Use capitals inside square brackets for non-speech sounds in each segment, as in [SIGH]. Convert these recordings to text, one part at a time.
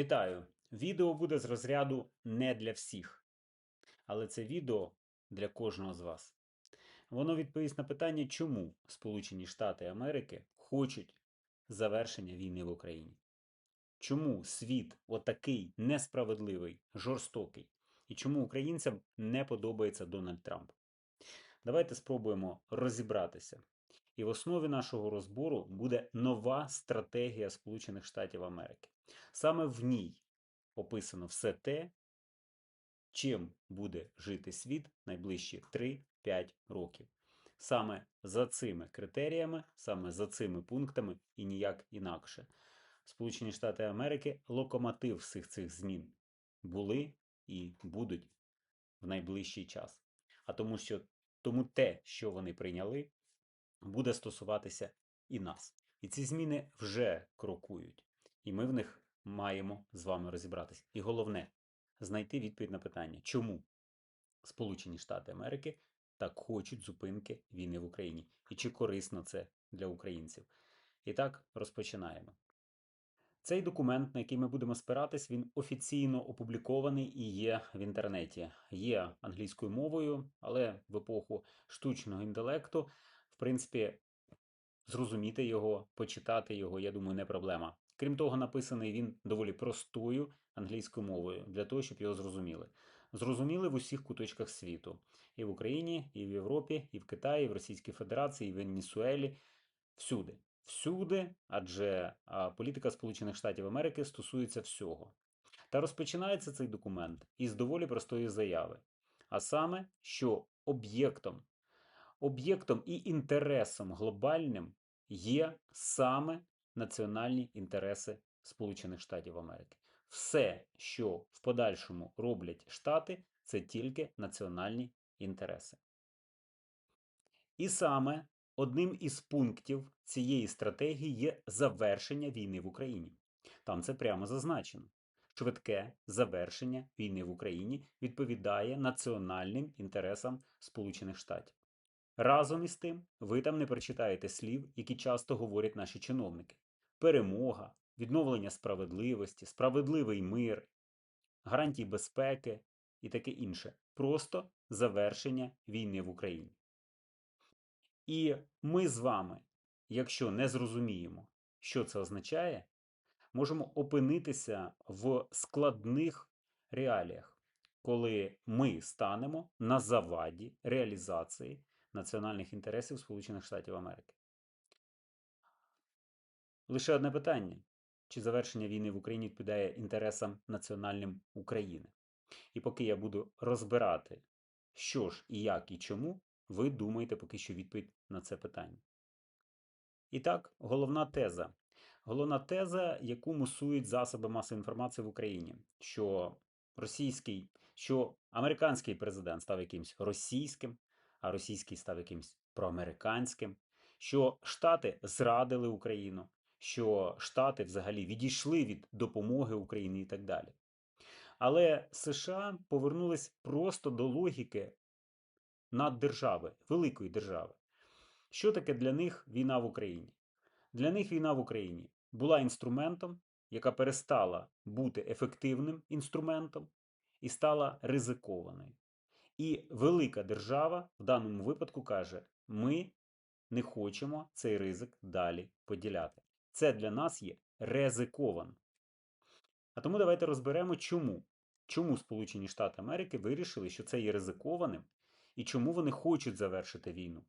Вітаю! Відео буде з розряду не для всіх, але це відео для кожного з вас. Воно відповість на питання, чому Сполучені Штати Америки хочуть завершення війни в Україні. Чому світ отакий несправедливий, жорстокий, і чому українцям не подобається Дональд Трамп? Давайте спробуємо розібратися. І в основі нашого розбору буде нова стратегія Сполучених Штатів Америки. Саме в ній описано все те, чим буде жити світ найближчі 3-5 років. Саме за цими критеріями, саме за цими пунктами і ніяк інакше. Сполучені Штати Америки локомотив всіх цих змін були і будуть в найближчий час. А тому, що тому те, що вони прийняли, буде стосуватися і нас. І ці зміни вже крокують, і ми в них маємо з вами розібратися. І головне знайти відповідь на питання, чому Сполучені Штати Америки так хочуть зупинки війни в Україні, і чи корисно це для українців. І так розпочинаємо. Цей документ, на який ми будемо спиратись, він офіційно опублікований і є в інтернеті. Є англійською мовою, але в епоху штучного інтелекту, в принципі, зрозуміти його, почитати його, я думаю, не проблема. Крім того, написаний він доволі простою англійською мовою для того, щоб його зрозуміли. Зрозуміли в усіх куточках світу: і в Україні, і в Європі, і в Китаї, і в Російській Федерації, і в Венесуелі. Всюди. Всюди, адже політика Сполучених Штатів Америки стосується всього. Та розпочинається цей документ із доволі простої заяви. А саме, що об'єктом, об'єктом і інтересом глобальним є саме національні інтереси Сполучених Штатів Америки. Все, що в подальшому роблять Штати, це тільки національні інтереси. І саме одним із пунктів цієї стратегії є завершення війни в Україні. Там це прямо зазначено. Швидке завершення війни в Україні відповідає національним інтересам Сполучених Штатів. Разом із тим, ви там не прочитаєте слів, які часто говорять наші чиновники: перемога, відновлення справедливості, справедливий мир, гарантії безпеки і таке інше. Просто завершення війни в Україні. І ми з вами, якщо не зрозуміємо, що це означає, можемо опинитися в складних реаліях, коли ми станемо на заваді реалізації національних інтересів Сполучених Штатів Америки. Лише одне питання: чи завершення війни в Україні відповідає інтересам національним України? І поки я буду розбирати, що ж і як і чому, ви думаєте поки що відповідь на це питання. І так, головна теза. Головна теза, яку мусують засоби масової інформації в Україні, що російський, що американський президент став якимсь російським, а російський став якимсь проамериканським, що Штати зрадили Україну, що Штати взагалі відійшли від допомоги Україні і так далі. Але США повернулись просто до логіки наддержави, великої держави. Що таке для них війна в Україні? Для них війна в Україні була інструментом, яка перестала бути ефективним інструментом і стала ризикованою. І велика держава в даному випадку каже: ми не хочемо цей ризик далі поділяти. Це для нас є ризиковано. А тому давайте розберемо, чому. Чому Сполучені Штати Америки вирішили, що це є ризикованим, і чому вони хочуть завершити війну.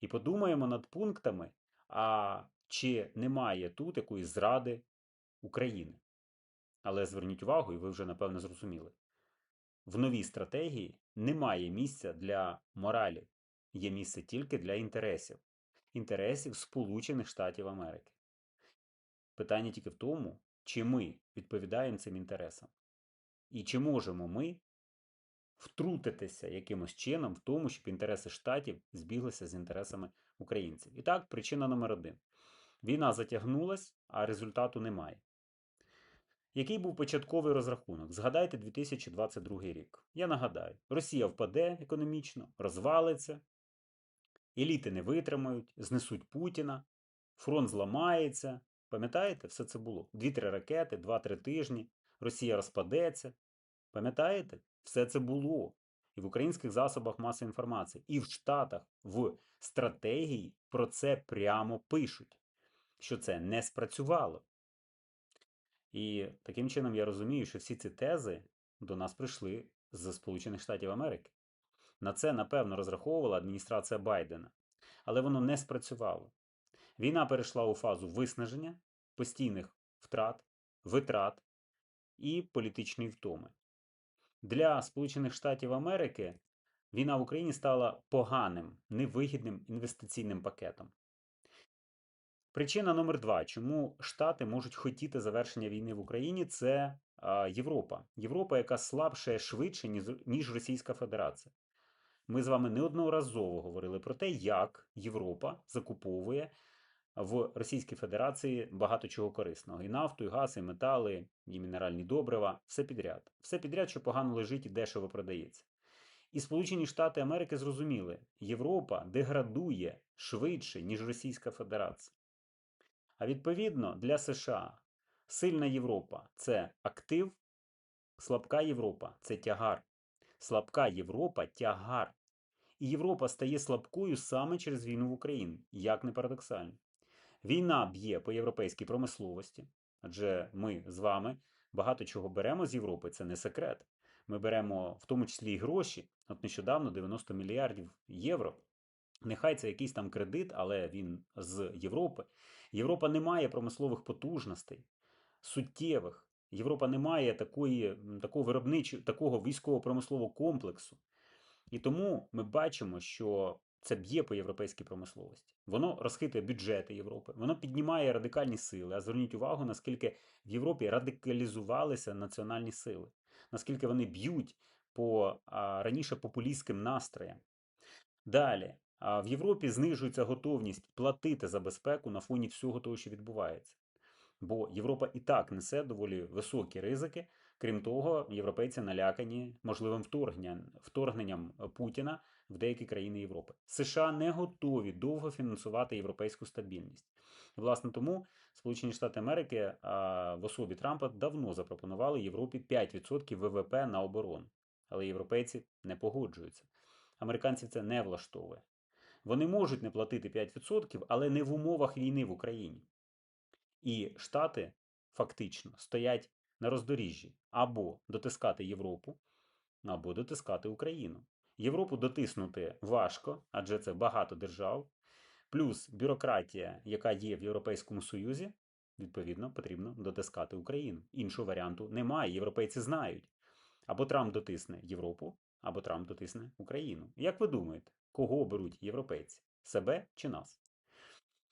І подумаємо над пунктами, а чи немає тут якоїсь зради України. Але зверніть увагу, і ви вже напевно зрозуміли. В новій стратегії немає місця для моралі, є місце тільки для інтересів, інтересів Сполучених Штатів Америки. Питання тільки в тому, чи ми відповідаємо цим інтересам, і чи можемо ми втрутитися якимось чином в тому, щоб інтереси штатів збіглися з інтересами українців. І так, причина номер один: війна затягнулась, а результату немає. Який був початковий розрахунок? Згадайте 2022 рік. Я нагадаю, Росія впаде економічно, розвалиться, еліти не витримають, знесуть Путіна, фронт зламається, Пам'ятаєте, все це було? Дві-три ракети, два-три тижні, Росія розпадеться. Пам'ятаєте? Все це було. І в українських засобах масової інформації, і в Штатах в стратегії про це прямо пишуть, що це не спрацювало. І таким чином я розумію, що всі ці тези до нас прийшли з Сполучених Штатів Америки. На це, напевно, розраховувала адміністрація Байдена, але воно не спрацювало. Війна перейшла у фазу виснаження, постійних втрат, витрат і політичної втоми. Для Сполучених Штатів Америки війна в Україні стала поганим, невигідним інвестиційним пакетом. Причина номер два, чому Штати можуть хотіти завершення війни в Україні, це Європа. Європа, яка слабше швидше, ніж Російська Федерація. Ми з вами неодноразово говорили про те, як Європа закуповує в Російській Федерації багато чого корисного: і нафту, і газ, і метали, і мінеральні добрива, все підряд. Все підряд, що погано лежить і дешево продається. І Сполучені Штати Америки зрозуміли, Європа деградує швидше, ніж Російська Федерація. А відповідно для США сильна Європа це актив, слабка Європа це тягар. Слабка Європа тягар. І Європа стає слабкою саме через війну в Україні, як не парадоксально. Війна б'є по європейській промисловості, адже ми з вами багато чого беремо з Європи, це не секрет. Ми беремо в тому числі і гроші, от нещодавно 90 мільярдів євро. Нехай це якийсь там кредит, але він з Європи. Європа не має промислових потужностей, суттєвих. Європа не має такої, такого виробничого, такого військово-промислового комплексу. І тому ми бачимо, що це б'є по європейській промисловості. Воно розхитує бюджети Європи, воно піднімає радикальні сили. А зверніть увагу, наскільки в Європі радикалізувалися національні сили, наскільки вони б'ють по а, раніше популістським настроям. Далі, а в Європі знижується готовність платити за безпеку на фоні всього того, що відбувається. Бо Європа і так несе доволі високі ризики. Крім того, європейці налякані можливим вторгненням, Путіна в деякі країни Європи. США не готові довго фінансувати європейську стабільність. Власне, тому Сполучені Штати Америки в особі Трампа давно запропонували Європі 5% ВВП на оборону. Але європейці не погоджуються. Американців це не влаштовує. Вони можуть не платити 5%, але не в умовах війни в Україні. І Штати фактично стоять на роздоріжжі або дотискати Європу, або дотискати Україну. Європу дотиснути важко, адже це багато держав, плюс бюрократія, яка є в Європейському Союзі, відповідно, потрібно дотискати Україну. Іншого варіанту немає. Європейці знають. Або Трамп дотисне Європу, або Трамп дотисне Україну. Як ви думаєте, кого беруть європейці? Себе чи нас?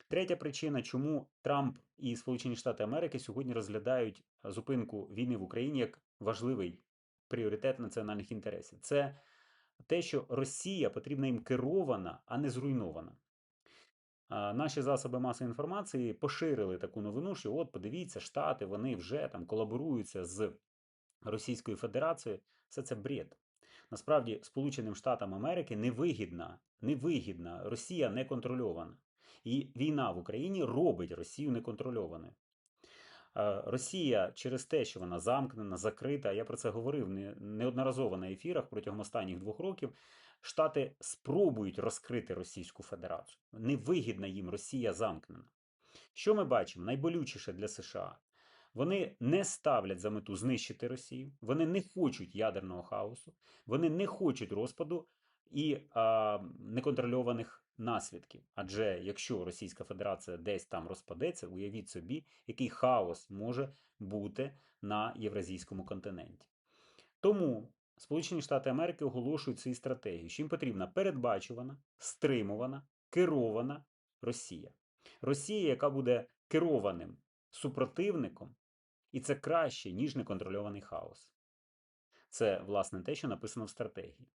Третя причина, чому Трамп і Сполучені Штати Америки сьогодні розглядають зупинку війни в Україні як важливий пріоритет національних інтересів, це те, що Росія потрібна їм керована, а не зруйнована. Наші засоби масової інформації поширили таку новину, що от подивіться, Штати вони вже там колаборуються з Російською Федерацією. Все це бред. Насправді, Сполученим Штатам Америки невигідна, невигідна, Росія не контрольована. І війна в Україні робить Росію неконтрольованою. Росія через те, що вона замкнена, закрита, я про це говорив неодноразово на ефірах протягом останніх двох років. Штати спробують розкрити Російську Федерацію. Невигідна їм Росія замкнена. Що ми бачимо? Найболючіше для США. Вони не ставлять за мету знищити Росію, вони не хочуть ядерного хаосу, вони не хочуть розпаду і а, неконтрольованих наслідків. Адже якщо Російська Федерація десь там розпадеться, уявіть собі, який хаос може бути на євразійському континенті. Тому Сполучені Штати Америки оголошують свої стратегії, що їм потрібна передбачувана, стримувана, керована Росія. Росія, яка буде керованим супротивником, і це краще, ніж неконтрольований хаос. Це, власне, те, що написано в стратегії.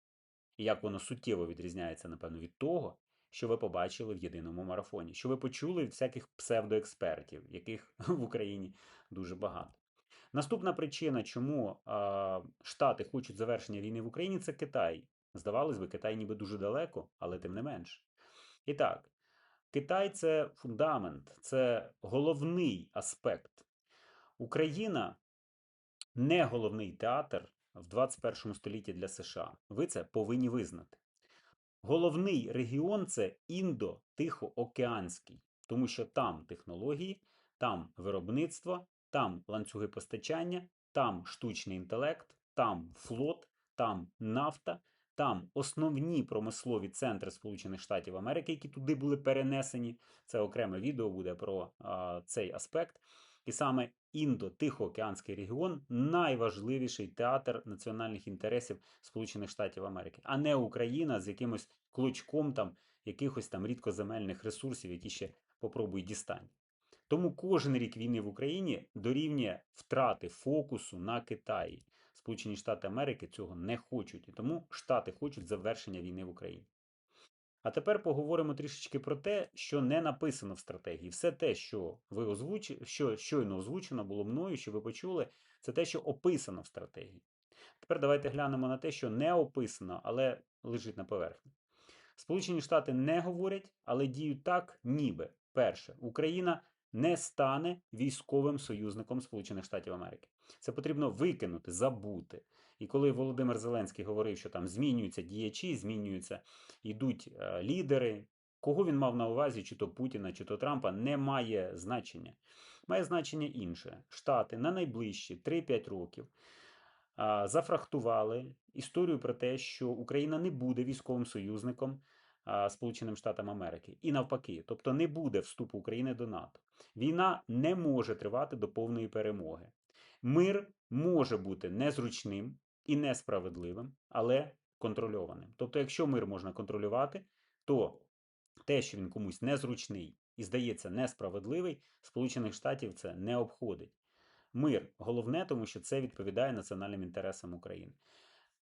І як воно суттєво відрізняється, напевно, від того, що ви побачили в єдиному марафоні, що ви почули від всяких псевдоекспертів, яких [LAUGHS] в Україні дуже багато. Наступна причина, чому а, Штати хочуть завершення війни в Україні, це Китай. Здавалось би, Китай ніби дуже далеко, але тим не менш. І так, Китай це фундамент, це головний аспект. Україна не головний театр в 21 столітті для США. Ви це повинні визнати. Головний регіон це індо-тихоокеанський, тому що там технології, там виробництво, там ланцюги постачання, там штучний інтелект, там флот, там нафта, там основні промислові центри Сполучених Штатів Америки, які туди були перенесені. Це окреме відео буде про а, цей аспект. І саме індо-тихоокеанський регіон найважливіший театр національних інтересів Сполучених Штатів Америки, а не Україна з якимось клочком там якихось там рідкоземельних ресурсів, які ще попробуй дістань. Тому кожен рік війни в Україні дорівнює втрати фокусу на Китаї. Сполучені Штати Америки цього не хочуть, і тому Штати хочуть завершення війни в Україні. А тепер поговоримо трішечки про те, що не написано в стратегії. Все те, що ви озвучили, що щойно озвучено було мною, що ви почули, це те, що описано в стратегії. Тепер давайте глянемо на те, що не описано, але лежить на поверхні. Сполучені Штати не говорять, але діють так, ніби перше, Україна не стане військовим союзником Сполучених Штатів Америки. Це потрібно викинути, забути. І коли Володимир Зеленський говорив, що там змінюються діячі, змінюються, йдуть е, лідери, кого він мав на увазі, чи то Путіна, чи то Трампа, не має значення. Має значення інше. Штати на найближчі 3-5 років зафрахтували історію про те, що Україна не буде військовим союзником Сполученим Штатам Америки. І навпаки, тобто не буде вступу України до НАТО. Війна не може тривати до повної перемоги. Мир може бути незручним і несправедливим, але контрольованим. Тобто, якщо мир можна контролювати, то те, що він комусь незручний і здається несправедливий, Сполучених Штатів це не обходить. Мир головне, тому що це відповідає національним інтересам України.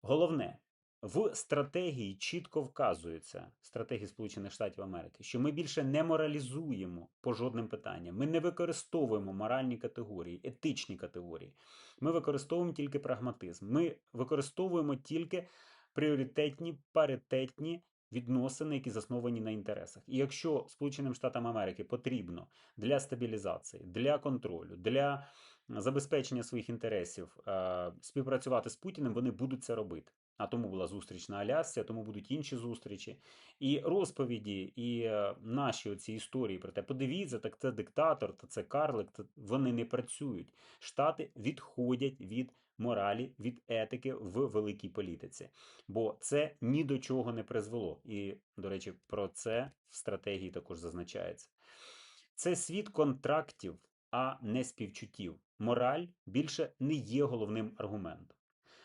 Головне, в стратегії чітко вказується стратегії Сполучених Штатів Америки, що ми більше не моралізуємо по жодним питанням. Ми не використовуємо моральні категорії, етичні категорії. Ми використовуємо тільки прагматизм. Ми використовуємо тільки пріоритетні, паритетні відносини, які засновані на інтересах. І якщо Сполученим Штатам Америки потрібно для стабілізації, для контролю, для забезпечення своїх інтересів е, співпрацювати з Путіним, вони будуть це робити. А тому була зустріч на Алясці, а тому будуть інші зустрічі. І розповіді, і е, наші оці історії про те, подивіться, так це диктатор, та це карлик, вони не працюють. Штати відходять від моралі, від етики в великій політиці. Бо це ні до чого не призвело. І, до речі, про це в стратегії також зазначається. Це світ контрактів, а не співчуттів. Мораль більше не є головним аргументом.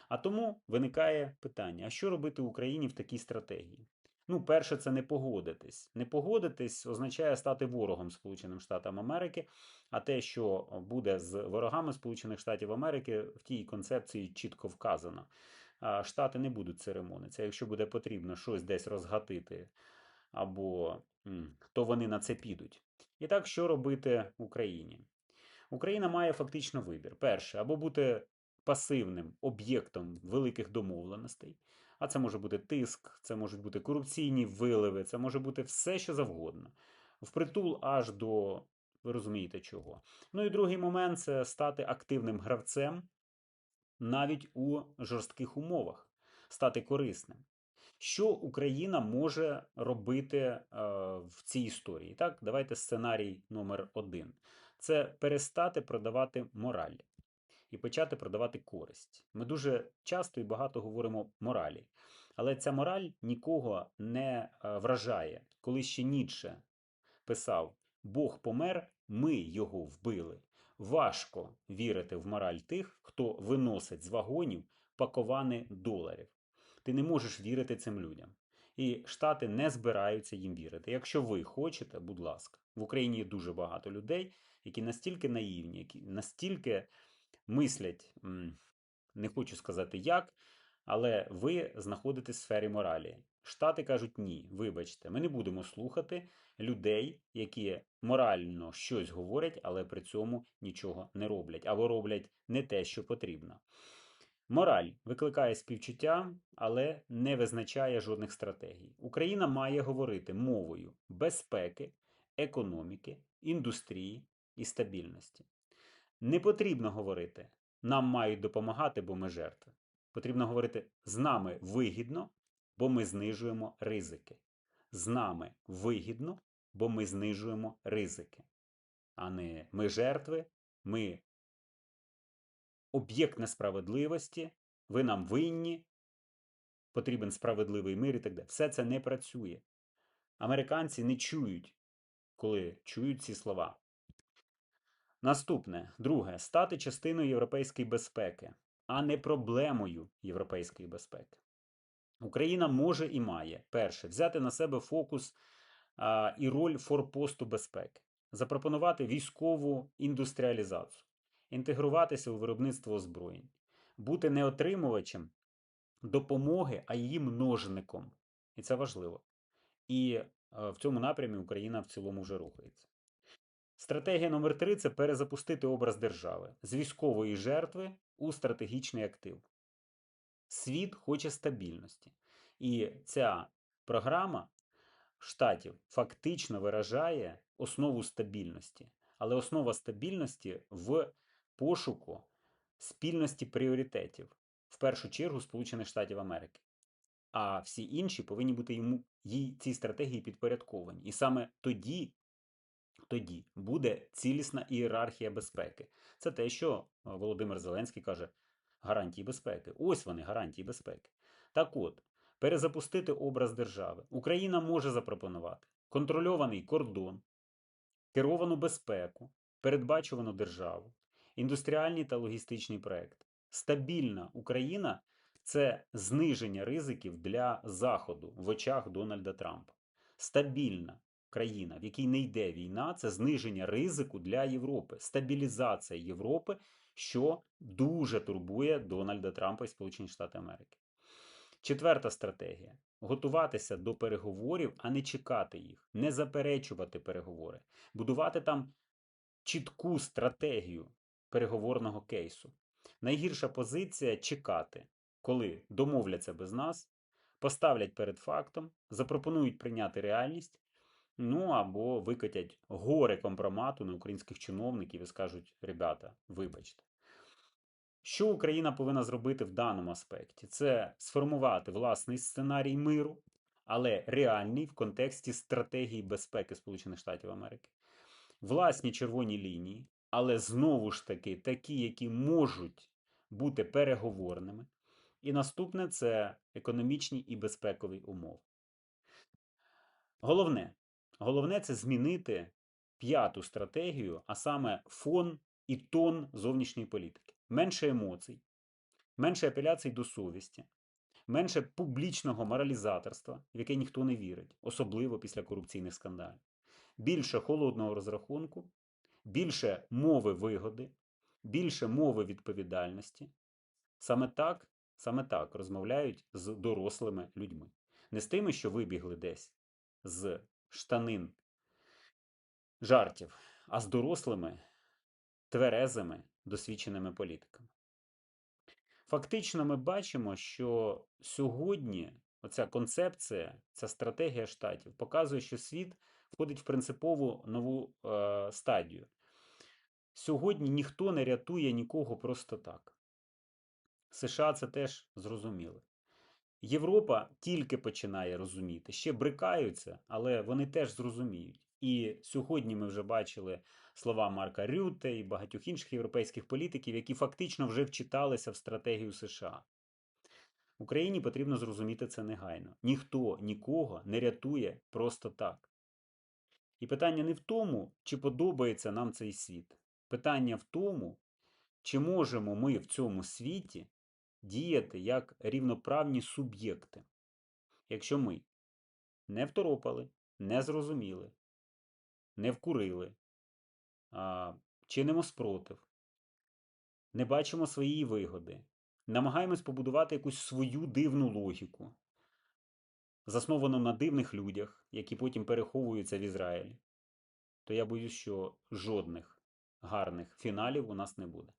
А тому виникає питання: а що робити Україні в такій стратегії? Ну, перше, це не погодитись. Не погодитись означає стати ворогом Сполученим Штатам Америки. А те, що буде з ворогами Сполучених Штатів Америки, в тій концепції чітко вказано. Штати не будуть церемонитися. Якщо буде потрібно щось десь розгатити, або то вони на це підуть. І так, що робити Україні? Україна має фактично вибір. Перше, або бути пасивним об'єктом великих домовленостей. А це може бути тиск, це можуть бути корупційні виливи, це може бути все, що завгодно. Впритул аж до, ви розумієте, чого. Ну і другий момент це стати активним гравцем навіть у жорстких умовах, стати корисним. Що Україна може робити е, в цій історії? Так, давайте сценарій номер один. Це перестати продавати мораль і почати продавати користь. Ми дуже часто і багато говоримо моралі. Але ця мораль нікого не е, вражає. Коли ще Ніцше писав: Бог помер, ми його вбили. Важко вірити в мораль тих, хто виносить з вагонів паковані доларів. Ти не можеш вірити цим людям. І Штати не збираються їм вірити. Якщо ви хочете, будь ласка, в Україні є дуже багато людей, які настільки наївні, які настільки мислять, не хочу сказати як, але ви знаходитесь в сфері моралі. Штати кажуть ні, вибачте, ми не будемо слухати людей, які морально щось говорять, але при цьому нічого не роблять, або роблять не те, що потрібно. Мораль викликає співчуття, але не визначає жодних стратегій. Україна має говорити мовою безпеки, економіки, індустрії і стабільності. Не потрібно говорити, нам мають допомагати, бо ми жертви. Потрібно говорити, з нами вигідно, бо ми знижуємо ризики. З нами вигідно, бо ми знижуємо ризики. А не ми жертви, ми об'єкт несправедливості, ви нам винні, потрібен справедливий мир і так далі. Все це не працює. Американці не чують, коли чують ці слова. Наступне, друге, стати частиною європейської безпеки, а не проблемою європейської безпеки. Україна може і має перше взяти на себе фокус а, і роль форпосту безпеки, запропонувати військову індустріалізацію, інтегруватися у виробництво озброєнь, бути не отримувачем допомоги, а її множником. І це важливо. І а, в цьому напрямі Україна в цілому вже рухається. Стратегія номер 3 це перезапустити образ держави з військової жертви у стратегічний актив. Світ хоче стабільності. І ця програма штатів фактично виражає основу стабільності. Але основа стабільності в пошуку спільності пріоритетів, в першу чергу Сполучених Штатів Америки. А всі інші повинні бути йому їй цій стратегії підпорядковані. І саме тоді тоді буде цілісна ієрархія безпеки. Це те, що е, Володимир Зеленський каже: гарантії безпеки. Ось вони, гарантії безпеки. Так от, перезапустити образ держави. Україна може запропонувати контрольований кордон, керовану безпеку, передбачувану державу, індустріальний та логістичний проект. Стабільна Україна це зниження ризиків для Заходу в очах Дональда Трампа. Стабільна країна, в якій не йде війна, це зниження ризику для Європи, стабілізація Європи, що дуже турбує Дональда Трампа і Сполучені Штати Америки. Четверта стратегія готуватися до переговорів, а не чекати їх, не заперечувати переговори, будувати там чітку стратегію переговорного кейсу. Найгірша позиція чекати, коли домовляться без нас, поставлять перед фактом, запропонують прийняти реальність, Ну або викотять горе компромату на українських чиновників і скажуть: ребята, вибачте. Що Україна повинна зробити в даному аспекті? Це сформувати власний сценарій миру, але реальний в контексті стратегії безпеки Сполучених Штатів Америки, власні червоні лінії, але знову ж таки такі, які можуть бути переговорними. І наступне це економічні і безпекові умови. Головне, Головне це змінити п'яту стратегію, а саме фон і тон зовнішньої політики. Менше емоцій, менше апеляцій до совісті, менше публічного моралізаторства, в яке ніхто не вірить, особливо після корупційних скандалів, більше холодного розрахунку, більше мови вигоди, більше мови відповідальності. Саме так, саме так розмовляють з дорослими людьми. Не з тими, що вибігли десь з штанин жартів, а з дорослими, тверезими, досвідченими політиками. Фактично, ми бачимо, що сьогодні оця концепція, ця стратегія штатів показує, що світ входить в принципову нову е, стадію. Сьогодні ніхто не рятує нікого просто так. США це теж зрозуміли. Європа тільки починає розуміти, ще брикаються, але вони теж зрозуміють. І сьогодні ми вже бачили слова Марка Рюте і багатьох інших європейських політиків, які фактично вже вчиталися в стратегію США. Україні потрібно зрозуміти це негайно. Ніхто нікого не рятує просто так. І питання не в тому, чи подобається нам цей світ. Питання в тому, чи можемо ми в цьому світі діяти як рівноправні суб'єкти. Якщо ми не второпали, не зрозуміли, не вкурили, а, чинимо спротив, не бачимо своєї вигоди, намагаємось побудувати якусь свою дивну логіку, засновану на дивних людях, які потім переховуються в Ізраїлі, то я боюсь, що жодних гарних фіналів у нас не буде.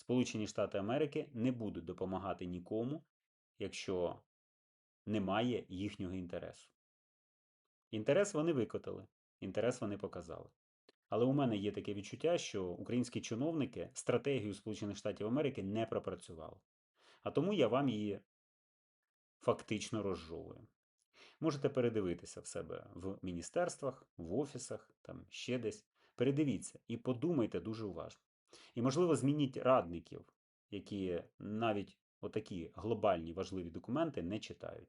Сполучені Штати Америки не будуть допомагати нікому, якщо немає їхнього інтересу. Інтерес вони викотали. інтерес вони показали. Але у мене є таке відчуття, що українські чиновники стратегію Сполучених Штатів Америки не пропрацювали. А тому я вам її фактично розжовую. Можете передивитися в себе в міністерствах, в офісах, там ще десь. Передивіться і подумайте дуже уважно. І, можливо, змініть радників, які навіть отакі глобальні важливі документи не читають.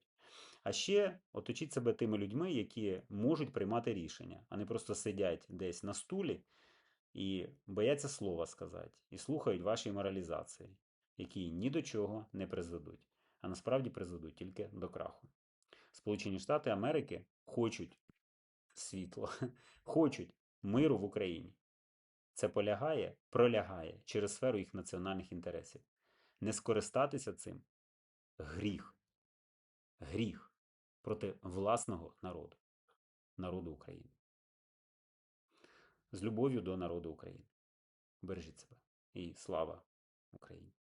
А ще оточіть себе тими людьми, які можуть приймати рішення, а не просто сидять десь на стулі і бояться слова сказати, і слухають ваші моралізації, які ні до чого не призведуть, а насправді призведуть тільки до краху. Сполучені Штати Америки хочуть світла, [LAUGHS] хочуть миру в Україні. Це полягає, пролягає через сферу їх національних інтересів. Не скористатися цим гріх. Гріх проти власного народу, народу України. З любов'ю до народу України. Бережіть себе і слава Україні!